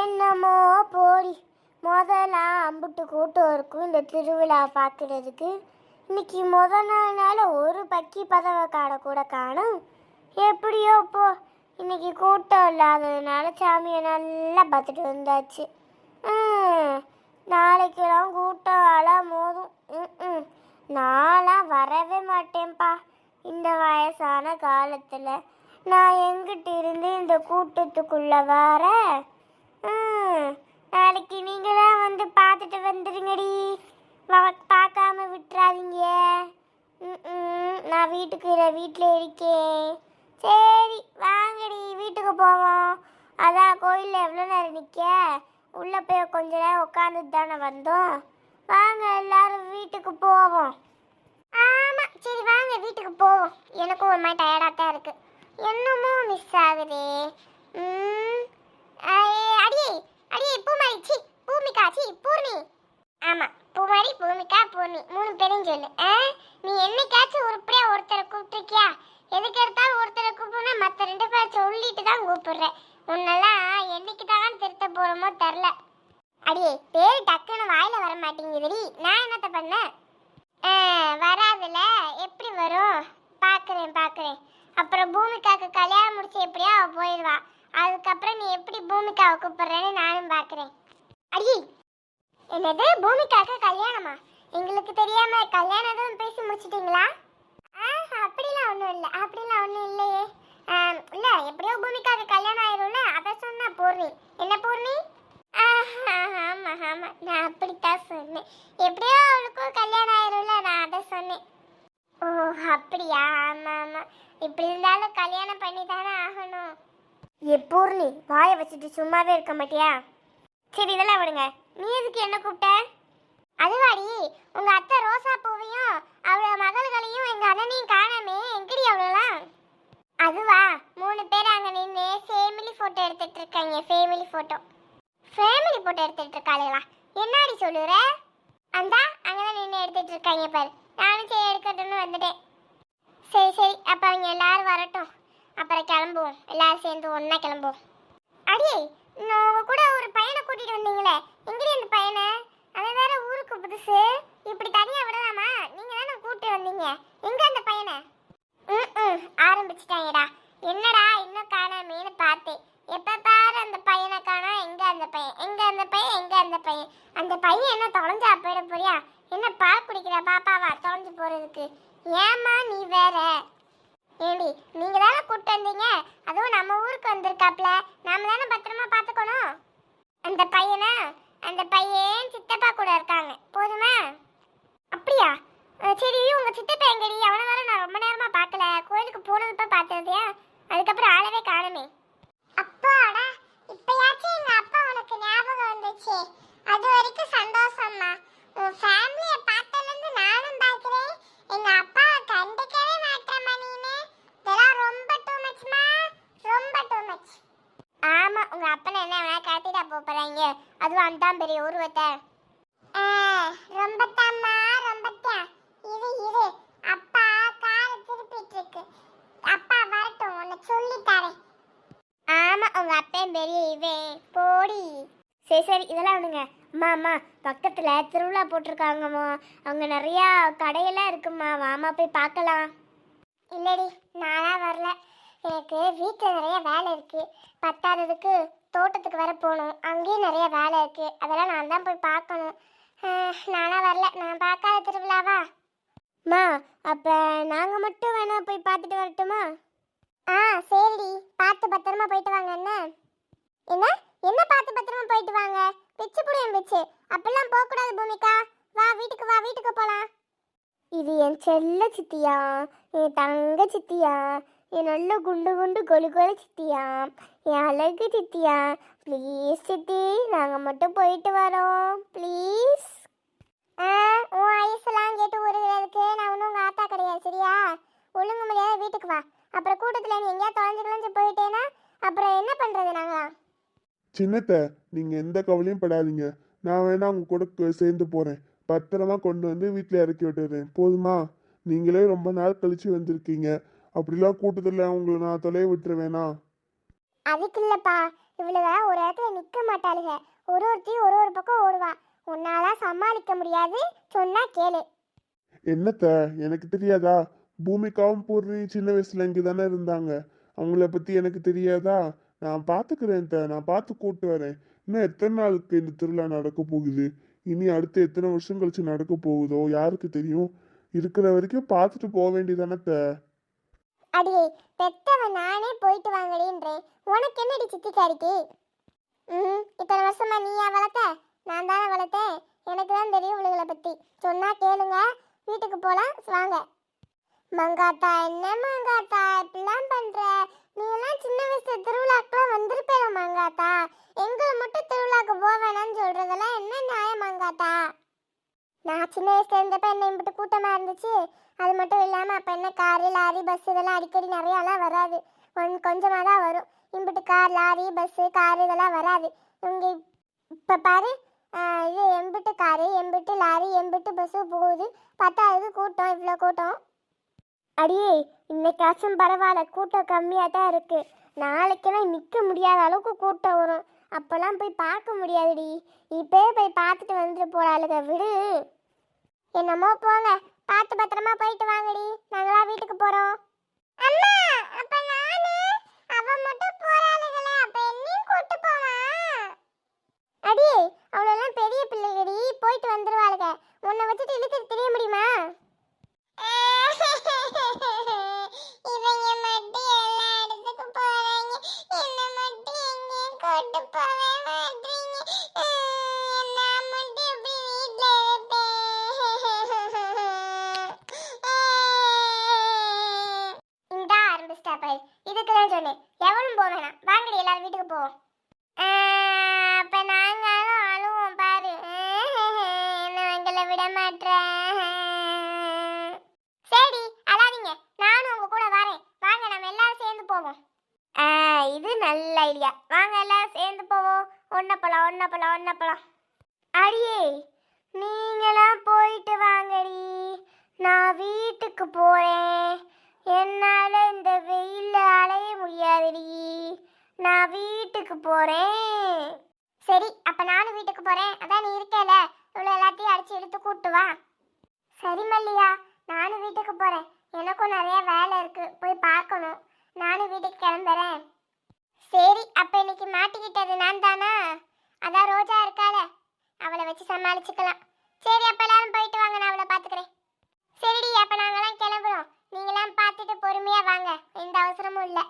என்னமோ போடி. முதல்ல அம்புட்டு கூட்டம் இருக்கும் இந்த திருவிழா பார்க்குறதுக்கு. இன்னைக்கு முத நாள்னால ஒரு பக்கி பதவை காடை கூட காணும். எப்படியோ போ. இன்னைக்கு கூட்டம் இல்லாததுனால சாமியை நல்லா பார்த்துட்டு வந்தாச்சு. நாளைக்கெல்லாம் கூட்டம் அழ மோதும். ம் நான்லாம் வரவே மாட்டேன்ப்பா. இந்த வயசான காலத்தில் நான் எங்கிட்ட இருந்து இந்த கூட்டத்துக்குள்ளே வர? நாளைக்கு நீங்களாம் வந்து பார்த்துட்டு வந்துடுங்கடி பார்க்காம விட்டுறாதீங்க. நான் வீட்டுக்கு வீட்டில் இருக்கேன். சரி வாங்கடி வீட்டுக்கு போவோம். அதான் கோயிலில் எவ்வளோ நேரம் நிற்க? உள்ளே போய் கொஞ்ச நேரம் உட்காந்துட்டு தானே வந்தோம். வாங்க எல்லாரும் வீட்டுக்கு போவோம். ஆமாம் சரி வாங்க வீட்டுக்கு போவோம். எனக்கும் ஒரு மாதிரி டயர்டாக தான் இருக்குது என்னமோ மிஸ் ஆகுதே ம், ஐயே, அடியே அடியே பூமாரி சி பூமிகா சி பூர்ணி. ஆமா பூமாரி பூமிகா பூர்ணி. மூணு பேரும் சொல்லு. ஆ? நீ என்னைக்காச்சும் உருப்படியா ஒருத்தரை கூப்பிட்டுருக்கியா? எதுக்கு எடுத்தாலும் ஒருத்தரை கூப்பிடுனா மற்ற ரெண்டு பேரை சொல்லிட்டு தான் கூப்பிடுறேன் உன்னெல்லாம் என்னைக்கு தான் திருத்த போறோமோ தெரில. அடியே பேர் டக்குன்னு வாயில வர மாட்டேங்குதுடி. நான் என்னத்த பண்ணேன் வராதுல. எப்படி வரும்? பார்க்குறேன் பார்க்குறேன் அப்புறம் பூமிகாவுக்கு கல்யாணம் முடிச்சு எப்படியோ அவள் போயிடுவா அதுக்கப்புறம் நீ எப்படி பூமிகாவை கூப்பிடுறேன்னு நானும் பார்க்குறேன். அடி என்னது? பூமிகாவுக்கு கல்யாணமா? எங்களுக்கு தெரியாம கல்யாணம் எதுவும் பேசி முடிச்சிட்டீங்களா? ஆ அப்படிலாம் ஒன்றும் இல்லை. அப்படிலாம் ஒன்றும் இல்லையே. இல்லை எப்படியோ பூமிக்காவுக்கு கல்யாணம் ஆயிரும்ல அதை சொன்னா பூர்ணி. என்ன பூர்ணி? ஆமாம் ஆமாம் நான் அப்படித்தான் சொன்னேன். எப்படியோ அவளுக்கும் கல்யாணம் ஆயிரும்ல நான் அதை சொன்னேன். ஓ அப்படியா? ஆமா ஆமா. இப்படி இருந்தாலும் கல்யாணம் பண்ணி தானே ஆகணும். ஏ பூர்ணி வாயை வச்சுட்டு சும்மாவே இருக்க மாட்டியா? சரி இதெல்லாம் விடுங்க. நீ எதுக்கு என்ன கூப்பிட்ட? அதுவாடி உங்க அத்தை ரோசா பூவையும் அவளோட மகள்களையும் எங்க அண்ணனையும் காணாமே. எங்கடி அவளெல்லாம் அதுவா மூணு பேர் அங்க நின்று ஃபேமிலி போட்டோ எடுத்துட்டு இருக்காங்க ஃபேமிலி போட்டோ ஃபேமிலி போட்டோ எடுத்துட்டு இருக்காளுங்களா என்னடி சொல்லுற? அந்தா அங்கதான் நின்று எடுத்துட்டு இருக்காங்க பாரு. நானும் சரி எடுக்கட்டும்னு வந்துட்டேன். சரி சரி அப்ப அவங்க எல்லாரும் வரட்டும். அப்புறம் கிளம்புவோம். எல்லாரும் சேர்ந்து ஒண்ணா கிளம்புவோம். அடியே நான் உங்க கூட ஒரு பையனை கூட்டிட்டு வந்தீங்களே. எங்கடி அந்த பையனை? அவன் வேற ஊருக்கு புதுசு. இப்படி தனியா விடலாமா? நீங்க தானே கூட்டிட்டு வந்தீங்க. எங்க அந்த பையனை? ம் ஆரம்பிச்சிட்டாங்கடா. என்னடா இன்னும் காணாமேன்னு பார்த்தேன். எப்ப பாரு அந்த பையனை காணா எங்க அந்த பையன்? எங்கே அந்த பையன்? எங்க அந்த பையன்? அந்த பையன் என்ன தொலைஞ்சா போயிட போறியா? என்ன பால் குடிக்கிற பாப்பாவா தொலைஞ்சு போறதுக்கு? ஏம்மா நீ வேற? ஏடி நீங்க தானே கூப்பிட்டு வந்தீங்க? அதுவும் நம்ம ஊருக்கு வந்திருக்காப்ல. நாம தானே பத்திரமா பார்த்துக்கணும். அந்த பையனா? அந்த பையன் சித்தப்பா கூட இருக்காங்க. போதுமா? அப்படியா? சரி உங்க சித்தப்பா எங்கடி? அவனை வேற நான் ரொம்ப நேரமா பார்க்கல. கோயிலுக்கு போனதுப்ப பார்த்ததையா அதுக்கப்புறம் ஆளவே காணுமே. அப்பாடா இப்பயாச்சும் எங்க அப்பா உனக்கு ஞாபகம் வந்துச்சு அது வரைக்கும் சந்தோஷம்மா உன் ஃபேமிலியை பார்த்ததுல இருந்து நானும் பார்க்கிறேன் எங்க அப்பா கண்டுக்கவே மாட்டேம்மா நீனு இதெல்லாம் ரொம்ப டூ மச்மா ரொம்ப டூ மச் ஆமா உங்க அப்பனை என்ன வேணா கடத்திட்டா போறாங்க அதுவும் அந்த பெரிய உருவத்தை ரொம்ப தாம்மா ரொம்ப தான் இரு இரு அப்பா காரை திருப்பிட்டு இருக்கு அப்பா வரட்டும் உன்னை சொல்லி தரேன் ஆமா உங்க அப்பன் பெரிய இவன் போடி. சரி சரி இதெல்லாம் ஒன்றுங்க அம்மா அம்மா பக்கத்தில் திருவிழா போட்டிருக்காங்கம்மா. அங்க நிறையா கடையெல்லாம் இருக்குமா வாமா போய் பார்க்கலாம். இல்லடி நானாக வரல. எனக்கு வீட்டில் நிறைய வேலை இருக்குது பத்தாததுக்கு தோட்டத்துக்கு வர போகணும். அங்கேயும் நிறைய வேலை இருக்குது அதெல்லாம் நான் தான் போய் பார்க்கணும். நானாக வரல. நான் பார்க்காத திருவிழாவா? மா அப்போ நாங்கள் மட்டும் வேணா போய் பார்த்துட்டு வரட்டுமா? ஆ சரிடி. பார்த்து பத்திரமா போயிட்டு வாங்க என்ன? என்ன? என்ன பார்த்து பத்திரமா போயிட்டு வாங்க? பிச்சு புடியும் பிச்சு. அப்பெல்லாம் போகக்கூடாது பூமிகா. வா வீட்டுக்கு வா வீட்டுக்கு போகலாம் இது என் செல்ல சித்தியா என் தங்க சித்தியா என் நல்ல குண்டு குண்டு கொலு கொலு சித்தியா என் அழகு சித்தியா. ப்ளீஸ் சித்தி நாங்கள் மட்டும் போயிட்டு வரோம். ப்ளீஸ் ஆ உன் ஐஸ்லாம் கேட்டு உருகிறதுக்கு நான் ஒன்றும் உங்கள் ஆத்தா கிடையாது சரியா? ஒழுங்கு முடியாத வீட்டுக்கு வா. அப்புறம் கூட்டத்தில் நீ எங்கேயா தொலைஞ்சு தொலைஞ்சு போயிட்டேன்னா அப்புறம் என்ன பண்ணுறது நாங்களா சின்னத்த நீங்க எந்த கவலையும் படாதீங்க. நான் வேணா உங்க கூட சேர்ந்து போறேன். பத்திரமா கொண்டு வந்து வீட்டில் இறக்கி விட்டுறேன். போதுமா? நீங்களே ரொம்ப நாள் கழிச்சு வந்திருக்கீங்க. அப்படிலாம் கூட்டத்தில் உங்களை நான் தொலைய விட்டுருவேனா? அதுக்கு இல்லப்பா. இவ்வளவு ஒரு இடத்துல நிக்க மாட்டாளுக. ஒரு ஒருத்தி ஒரு ஒரு பக்கம் ஓடுவா. உன்னால சமாளிக்க முடியாது. சொன்னா கேளு. என்னத்த? எனக்கு தெரியாதா? பூமிக்காவும் பூர்ணி சின்ன வயசுல இங்கே தானே இருந்தாங்க. அவங்கள பத்தி எனக்கு தெரியாதா? நான் பாத்துக்கிறேன் த நான் பார்த்து கூட்டு வரேன். இன்னும் எத்தனை நாளுக்கு இந்த திருவிழா நடக்க போகுது? இனி அடுத்து எத்தனை வருஷம் கழிச்சு நடக்க போகுதோ? யாருக்கு தெரியும்? இருக்கிற வரைக்கும் பார்த்துட்டு போக வேண்டியதானே த அடியே பெத்தவன் நானே போயிட்டு வாங்கடின்றேன் உனக்கு என்னடி சித்திக்காரிக்கு ம் இத்தனை வருஷமா நீயா வளர்த்த? நான் தானே வளர்த்தேன். எனக்கு தான் தெரியும் இவளுகளை பத்தி. சொன்னா கேளுங்க. வீட்டுக்கு போலாம். வாங்க. மங்காத்தா என்ன மங்காத்தா? இப்படிலாம் பண்ற? நீ எல்லாம் சின்ன வயசுல திருவிழாக்கெல்லாம் வந்திருப்பேல மங்காத்தா. எங்களை மட்டும் திருவிழாக்கு போக வேணாம்னு சொல்றதெல்லாம் என்ன நியாயம் மங்காத்தா? நான் சின்ன வயசுல இருந்தப்ப என்ன இம்பிட்டு கூட்டமா இருந்துச்சு. அது மட்டும் இல்லாம அப்ப என்ன காரு லாரி பஸ் இதெல்லாம் அடிக்கடி நிறையாலாம் வராது. ஒன் கொஞ்சமாக தான் வரும். இம்பிட்டு கார் லாரி பஸ்ஸு காரு இதெல்லாம் வராது. இவங்க இப்போ பாரு இது எம்பிட்டு காரு எம்பிட்டு லாரி எம்பிட்டு பஸ்ஸு போகுது. பத்தாவது கூட்டம் இவ்வளோ கூட்டம். அடியே இன்னைக்காச்சும் பரவாயில்ல கூட்டம் கம்மியாக தான் இருக்கு. நாளைக்கெல்லாம் நிற்க முடியாத அளவுக்கு கூட்டம் வரும். அப்போல்லாம் போய் பார்க்க முடியாதுடி. இப்போயே போய் பார்த்துட்டு வந்துட்டு போகிறாளுங்க விடு. என்னமோ போங்க. பார்த்து பத்திரமா போயிட்டு வாங்கடி. நாங்களா வீட்டுக்கு போறோம். அம்மா அப்ப நானு அவ மட்டும் போறாளுகளே அப்ப என்னையும் கூட்டி போவா அடி அவளெல்லாம் பெரிய பிள்ளைகடி போயிட்டு வந்துருவாளுக உன்னை வச்சுட்டு இழுத்துட்டு தெரிய முடியுமா இவங்க மட்டும் எல்லா இடத்துக்கு போறாங்க என்ன மட்டும் எங்கேயும் கூட்டு போவே மாட்டீங்க நான் மட்டும் எப்படி வீட்ல இருப்பேன் இந்தா ஆரம்பிச்சிட்டா பாரு இதுக்கு தான் சொன்னேன் எவனும் போக வேணாம் வாங்கடி இப்போ அப்ப நாங்களும் அழுவோம் பாரு. என்ன எங்களை விட மாட்டேன் சரி அழாதீங்க. நானும் உங்க கூட வரேன். வாங்க நம்ம எல்லாரும் சேர்ந்து போவோம். ஆ இது நல்ல ஐடியா. வாங்க எல்லாரும் சேர்ந்து போவோம். ஒன்ன போலாம் ஒன்ன போலாம் ஒன்ன போலாம். அடியே நீங்களாம் போயிட்டு வாங்கடி. நான் வீட்டுக்கு போறேன். என்னால இந்த வெயில்ல அலைய நான் வீட்டுக்கு போறேன். சரி அப்ப நானும் வீட்டுக்கு போறேன். அதான் நீ இருக்கல இவ்வளவு எல்லாத்தையும் அடிச்சு எடுத்து கூட்டு வா. சரி மல்லியா நானும் வீட்டுக்கு போறேன். எனக்கும் நிறைய வேலை இருக்கு. போய் பார்க்கணும். நானும் வீட்டுக்கு கிளம்புறேன். சரி அப்ப இன்னைக்கு மாட்டிக்கிட்டது நான் தானா? அதான் ரோஜா இருக்கால. அவளை வச்சு சமாளிச்சுக்கலாம். சரி அப்ப எல்லாரும் போயிட்டு வாங்க. நான் அவளை பாத்துக்கிறேன் சரிடி அப்ப நாங்கெல்லாம் கிளம்புறோம். நீங்களாம் பார்த்துட்டு பொறுமையா வாங்க எந்த அவசரமும் இல்லை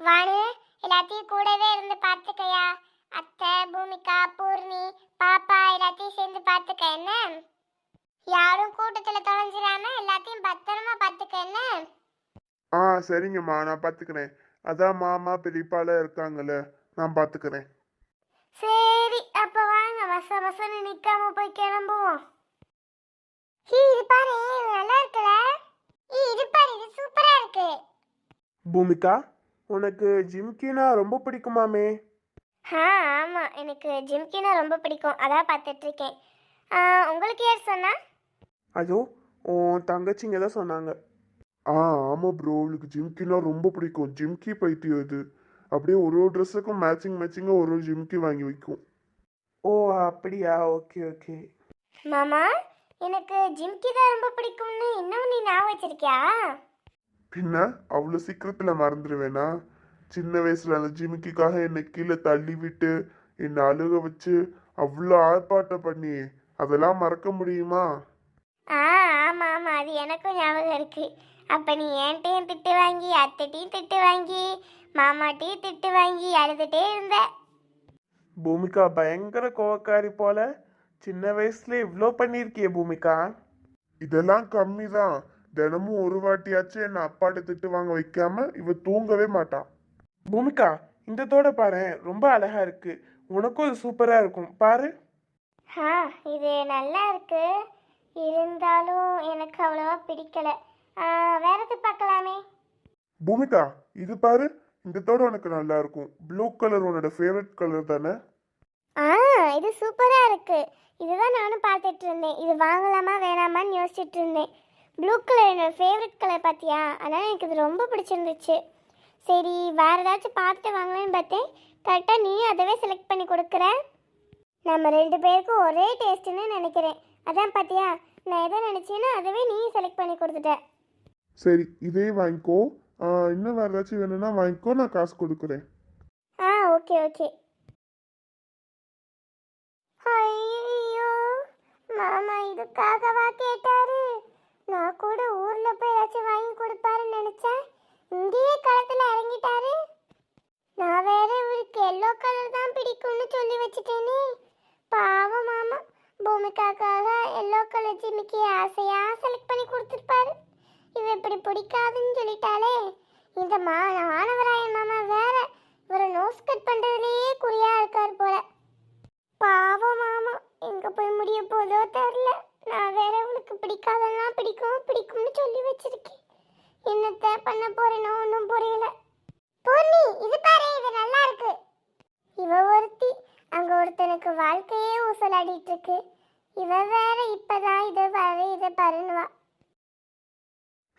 வாணு எல்லாத்தையும் கூடவே இருந்து பார்த்துக்கயா? அத்தை பூமிகா பூர்ணி பாப்பா எல்லாத்தையும் சேர்ந்து பார்த்துக்க என்ன? யாரும் கூட்டத்துல தொலைஞ்சிடாம எல்லாத்தையும் பத்திரமா பார்த்துக்க என்ன? ஆ சரிங்கம்மா நான் பார்த்துக்கிறேன். அதான் மாமா பெரியப்பால இருக்காங்கல்ல நான் பார்த்துக்கிறேன். சரி அப்ப வாங்க வச வசன்னு நிக்காம போய் கிளம்புவோம். இது பாரு இது நல்லா இருக்குல்ல? இது பாரு இது சூப்பரா இருக்கு. பூமிகா உனக்கு ஜிம்கினா ரொம்ப பிடிக்குமாமே? ஆ ஆமாம் எனக்கு ஜிம்கினா ரொம்ப பிடிக்கும். அதான் பார்த்துட்டு இருக்கேன் உங்களுக்கு யார் சொன்னா? அதோ உன் தங்கச்சிங்க தான் சொன்னாங்க. ஆ ஆமாம் ப்ரோ அவளுக்கு ஜிம்கினா ரொம்ப பிடிக்கும். ஜிம்கி பைத்தியம் இது அப்படியே ஒரு ஒரு ட்ரெஸ்ஸுக்கும் மேட்சிங் மேட்சிங்காக ஒரு ஒரு ஜிம்கி வாங்கி வைக்கும். ஓ அப்படியா? Okay okay. மாமா எனக்கு ஜிம்கி தான் ரொம்ப பிடிக்கும்னு இன்னும் நீ ஞாபகம் வச்சிருக்கியா? பின்ன அவ்வளோ சீக்கிரத்தில் மறந்துடுவேனா சின்ன வயசுல அந்த ஜிமிக்கிக்காக என்னை கீழே தள்ளி விட்டு என்னை அழுக வச்சு அவ்வளோ ஆர்ப்பாட்டம் பண்ணி அதெல்லாம் மறக்க முடியுமா? ஆ ஆமாம் ஆமாம் அது எனக்கும் ஞாபகம் இருக்கு. அப்போ நீ என்கிட்டையும் திட்டு வாங்கி அத்தைட்டையும் திட்டு வாங்கி மாமாட்டையும் திட்டு வாங்கி அழுதுகிட்டே இருந்த? பூமிகா பயங்கர கோவக்காரி போல. சின்ன வயசுல இவ்வளோ பண்ணியிருக்கிய பூமிகா. இதெல்லாம் கம்மி தான் தினமும் ஒரு வாட்டியாச்சும் என்னை அப்பாட்ட திட்டு வாங்க வைக்காம இவ தூங்கவே மாட்டான் பூமிகா இந்த தோட பாரு ரொம்ப அழகா இருக்கு. உனக்கும் இது சூப்பரா இருக்கும். பாரு. ஆ இது நல்லா இருக்கு. இருந்தாலும் எனக்கு அவ்வளோவா பிடிக்கல. ஆ, வேற எது பார்க்கலாமே? பூமிகா இது பாரு இந்த தோட உனக்கு நல்லா இருக்கும். ப்ளூ கலர் உன்னோட ஃபேவரட் கலர் தானே? ஆ இது சூப்பராக இருக்கு. இதுதான் நானும் பார்த்துட்டு இருந்தேன். இது வாங்கலாமா வேணாமான்னு யோசிச்சுட்டு இருந்தேன். ப்ளூ கலர் என்னோட ஃபேவரட் கலர் பார்த்தியா அதனால் எனக்கு இது ரொம்ப பிடிச்சிருந்துச்சு. சரி வேற ஏதாச்சும் பார்த்துட்டு வாங்கலாம்னு பார்த்தேன். கரெக்டாக நீ அதவே செலக்ட் பண்ணி கொடுக்குற. நம்ம ரெண்டு பேருக்கும் ஒரே டேஸ்ட்டுன்னு நினைக்கிறேன். அதான் பார்த்தியா நான் எதை நினச்சேனோ அதவே நீ செலக்ட் பண்ணி கொடுத்துட்ட. சரி இதே வாங்கிக்கோ. இன்னும் வேறு ஏதாச்சும் வேணும்னா வாங்கிக்கோ நான் காசு கொடுக்குறேன். ஆ ஓகே ஓகே. ஐயோ மாமா இதுக்காகவா கேட்டாரு? நான் கூட ஊர்ல போய் ஏதாச்சும் வாங்கி கொடுப்பாருன்னு நினைச்சேன். இங்கேயே களத்துல இறங்கிட்டாரு. நான் வேற இவருக்கு எல்லோ கலர் தான் பிடிக்கும்னு சொல்லி வச்சுட்டேனே. பாவம் மாமா. பூமிக்காக்காக எல்லோ கலர் ஜிமிக்கு ஆசையா செலக்ட் பண்ணி கொடுத்துருப்பாரு. இவ இப்படி பிடிக்காதுன்னு சொல்லிட்டாலே இந்த மா மாணவராயன் மாமா வேற இவரை நோஸ் கட் பண்றதுலயே குறியா இருக்கார் போல பாவம் மாமா எங்க போய் முடிய போதோ தெரியல நான் வேற உனக்கு பிடிக்காதெல்லாம் பிடிக்கும் பிடிக்கும்னு சொல்லி வச்சிருக்கேன் என்னத்த பண்ண போறேனோ ஒன்றும் புரியல பூர்ணி இது பாரு இது நல்லா இருக்கு இவ ஒருத்தி அங்க ஒருத்தனுக்கு வாழ்க்கையே ஊசலாடிட்டு இருக்கு இவ வேற இப்பதான் இதை பாரு இதை பாருன்னுவா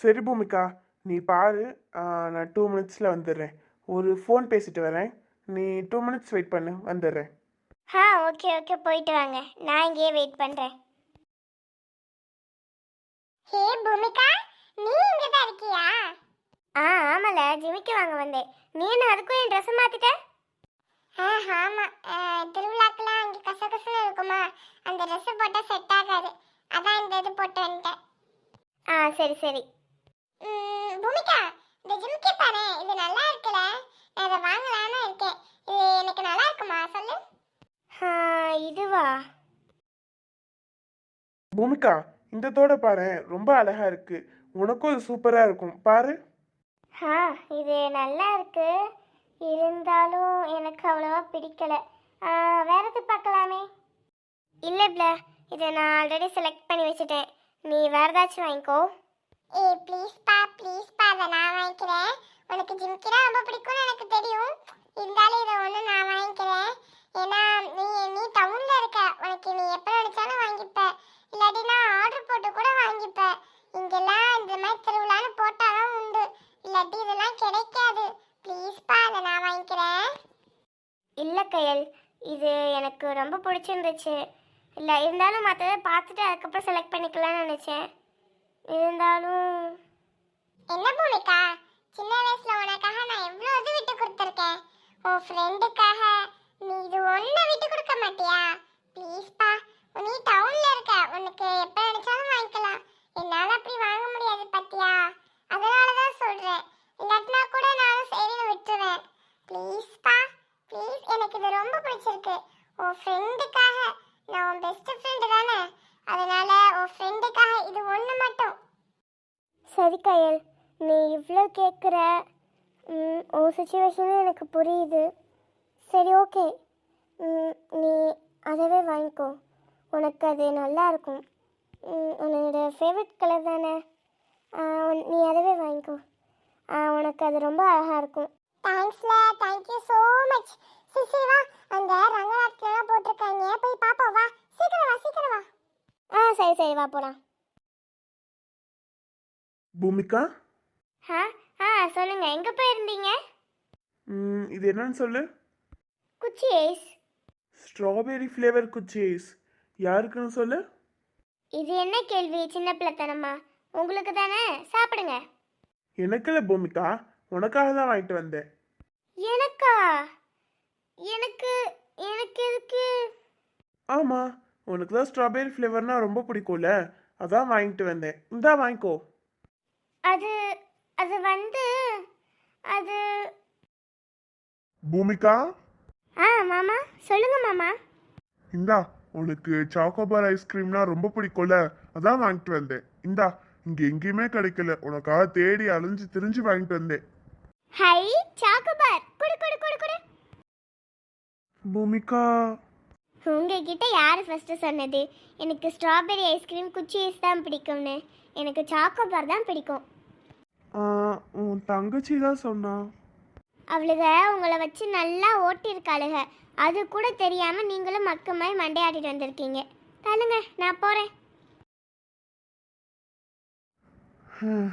சரி பூமிகா நீ பாரு. நான் டூ மினிட்ஸில் வந்துடுறேன் ஒரு ஃபோன் பேசிட்டு வரேன். நீ டூ மினிட்ஸ் வெயிட் பண்ணு வந்துடுறேன் ஆ ஓகே ஓகே போயிட்டு வாங்க. நான் இங்கேயே வெயிட் பண்றேன். ஹே பூமிகா நீ இங்க தான் இருக்கியா? ஆ ஆமால ஜிமிக்கு வாங்க வந்தேன். நீ என்ன அதுக்கும் என் ட்ரெஸ் மாத்திட்ட? ஆ ஆமா. திருவிழாக்கெல்லாம் அங்கே கசகசன்னு இருக்குமா? அந்த ட்ரெஸ் போட்டா செட் ஆகாது. அதான் இந்த இது போட்டு வந்துட்டேன். ஆ சரி சரி. பூமிகா இந்த ஜிமிக்கி பாரு இது நல்லா இருக்குல்ல. நான் இதை வாங்கலான்னு இருக்கேன். இது எனக்கு நல்லா இருக்குமா? சொல்லு. இதுவா? பூமிகா இந்த தோட பாரு ரொம்ப அழகா இருக்கு. உனக்கும் இது சூப்பராக இருக்கும். பாரு. ஆ இது நல்லா இருக்கு. இருந்தாலும் எனக்கு அவ்வளோவா பிடிக்கல. வேற எது பார்க்கலாமே? இல்லை பிள இதை நான் ஆல்ரெடி செலக்ட் பண்ணி வச்சுட்டேன். நீ வேற ஏதாச்சும் வாங்கிக்கோ. ஏ ப்ளீஸ்ப்பா ப்ளீஸ்ப்பா அதை நான் வாங்கிக்கிறேன். உனக்கு ஜிம்கினா ரொம்ப பிடிக்கும்னு எனக்கு தெரியும். இருந்தாலும் இதை ஒன்று நான் வாங்கிக்கிறேன். ஏன்னா நீ நீ டவுனில் இருக்க. உனக்கு நீ எப்போ நினச்சாலும் வாங்கிப்ப. இல்லாட்டி நான் ஆர்டர் போட்டு கூட வாங்கிப்ப. இங்கெல்லாம் இந்த மாதிரி திருவிழான்னு போட்டாலும் உண்டு. இல்லாட்டி இதெல்லாம் கிடைக்காது. ப்ளீஸ்ப்பா அதை நான் வாங்கிக்கிறேன். இல்லை கையல். இது எனக்கு ரொம்ப பிடிச்சிருந்துச்சு. இல்லை இருந்தாலும் மற்றதை பார்த்துட்டு அதுக்கப்புறம் செலக்ட் பண்ணிக்கலாம்னு நினச்சேன். இருந்தாலும் என்ன பூமிக்கா? சின்ன வயசுல உனக்காக நான் எவ்வளோ இது விட்டு கொடுத்துருக்கேன்? உன் ஃப்ரெண்டுக்காக நீ இது ஒன்றை விட்டு கொடுக்க மாட்டியா? ப்ளீஸ்ப்பா நீ டவுன்ல இருக்க. உனக்கு எப்போ நினைச்சாலும் வாங்கிக்கலாம். என்னால் அப்படி வாங்க முடியாது பத்தியா? அதனால தான் சொல்கிறேன் இல்லாட்டினா கூட நானும் சரின்னு விட்டுருவேன். ப்ளீஸ்ப்பா ப்ளீஸ் எனக்கு இது ரொம்ப பிடிச்சிருக்கு. உன் ஃப்ரெண்டுக்காக நான் உன் பெஸ்ட் சரி கயல் நீ இவ்வளோ கேட்குற உன் சுச்சுவேஷனும் எனக்கு புரியுது. சரி ஓகே. நீ அதவே வாங்கிக்கோ. உனக்கு அது நல்லா இருக்கும். உன்னோட ஃபேவரட் கலர் தானே? நீ அதவே வாங்கிக்கோ. உனக்கு அது ரொம்ப அழகாக இருக்கும். தேங்க்ஸ்ல தேங்க்யூ ஸோ மச் சிசி வா. அந்த ரங்கநாட்டிலாம் போட்டிருக்காங்க. போய் பாப்போம். வா. சீக்கிரம் வா சீக்கிரம் வா. ஆ சரி சரி வா போகலாம் பூமிகா? ஆ ஆ சொல்லுங்கள் எங்கே போயிருந்தீங்க? ம், இது என்னன்னு சொல்லு. குச்சி ஏஸ் ஸ்ட்ராபெரி ஃப்ளேவர் குச்சீஸ் யாருக்குன்னு சொல்லு? இது என்ன கேள்வி சின்ன பிள்ளைத்தனமா? உங்களுக்கு தானே? சாப்பிடுங்க. எனக்கு இல்லை பூமிகா உனக்காக தான் வாங்கிட்டு வந்தேன். எனக்கா? எனக்கு எனக்கு எதுக்கு? ஆமாம் உனக்கு தான் ஸ்ட்ராபெரி ஃப்ளேவர்னால் ரொம்ப பிடிக்கும்ல? அதான் வாங்கிட்டு வந்தேன். இந்தா வாங்கிக்கோ. அது அது வந்து அது பூமிகா? ஆ மாமா சொல்லுங்க மாமா. இந்தா உனக்கு சாக்கோபார் ஐஸ்கிரீம்னா ரொம்ப பிடிக்கும்ல? அதான் வாங்கிட்டு வந்தேன். இந்தா இங்க எங்கேயுமே கிடைக்கல. உனக்காக தேடி அலைஞ்சு திரிஞ்சு வாங்கிட்டு வந்தேன். ஹை சாக்கோபார் குடு குடு குடு குடு. பூமிகா? உங்ககிட்ட யார் ஃபஸ்ட்டு சொன்னது? எனக்கு ஸ்ட்ராபெரி ஐஸ்கிரீம் குச்சி ஐஸ் தான் பிடிக்கும்னு. எனக்கு சாக்கோபார் தான் பிடிக்கும். உன் தங்கச்சி தான் சொன்னா. அவளுக உங்களை வச்சு நல்லா ஓட்டியிருக்காளுக. அது கூட தெரியாமல் நீங்களும் மக்கமாய் மண்டையாட்டிட்டு வந்திருக்கீங்க. தள்ளுங்க நான் போகிறேன் ஹம்,